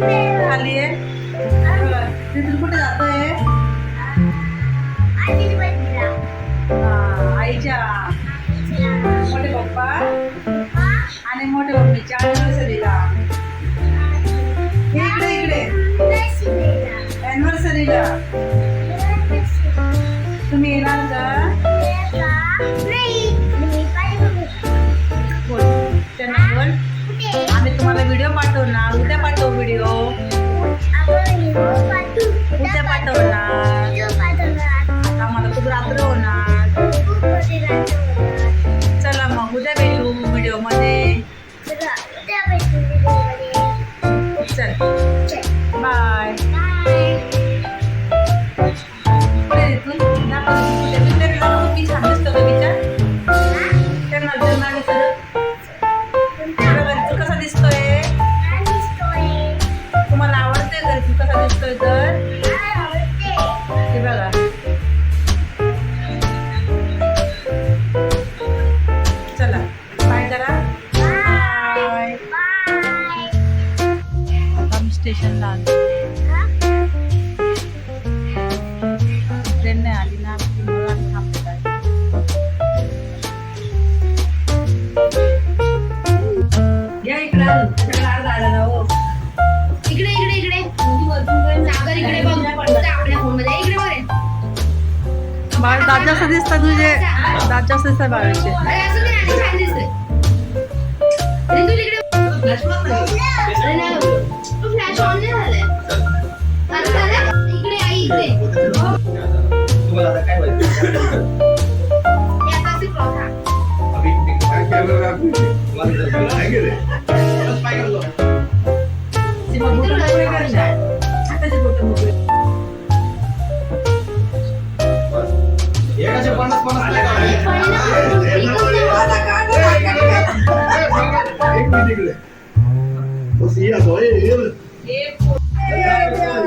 खाली आहे. तिथून कुठे जात आहे? आईच्या. मोठे पप्पा. आणि मोठे मम्मीच्या अॅनिव्हर्सरीला इकडे इकडे. अॅनिव्हर्सरीला आम्ही तुम्हाला व्हिडिओ पाठवणार उद्या पाठवू व्हिडिओ उद्या पाठवणार आता आम्हाला खूप रात्र होणार घरी तू कसा दिसतोय तर? हे बघा. चला बाय करा. आता स्टेशनला आलो. बाळ दात जास्त दिसतात तुझे दात जास्त दिसतात बाळाचे.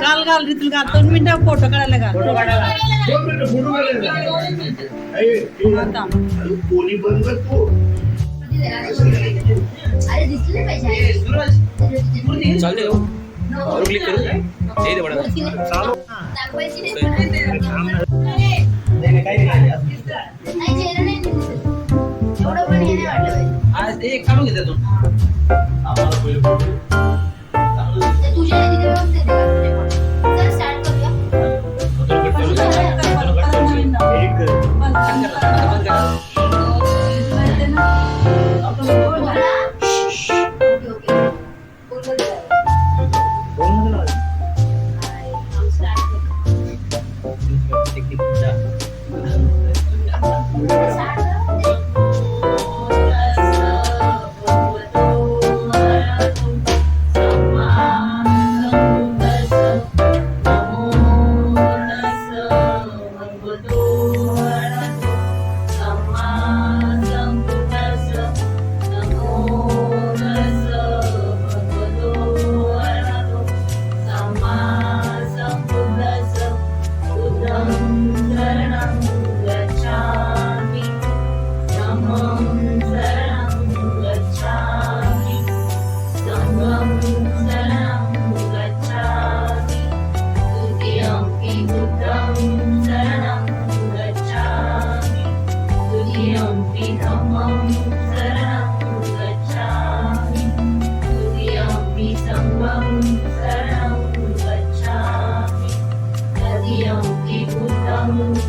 घाल घाल रितुल घाल. दोन मिनिटं फोटो काढायला घाल. फोटो काढायला. दोन मिनिटं फोटो काढायला. आता. कोणी बंद करतो अरे दिसले पाहिजे. का और क्लिक करू? दे दे बडा दाखवायची नाही. नाही काही नाही. नाही चेहरा नाही दिसत. एवढं पण हे नाही वाटलं पाहिजे. आज ते काढून त्यातून आम्हाला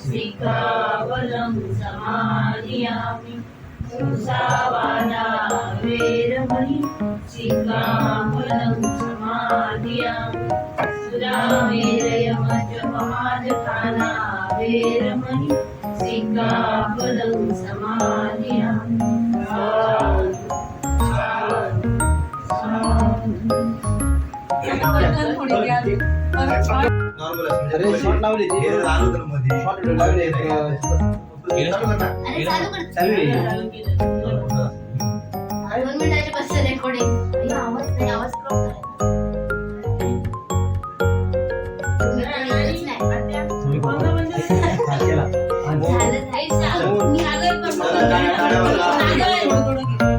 सिखावलं समाधियामि। सुसावादा वेरमणि। सिखावलं समाधियामि। सुरामेरयमजपमाजकाना वेरमणि। सिखावलं समाधियामि। परत परत अरे शॉट लावले. ते शॉट लावले. रेकॉर्डिंग आवाज नाही आवाज क्रॉप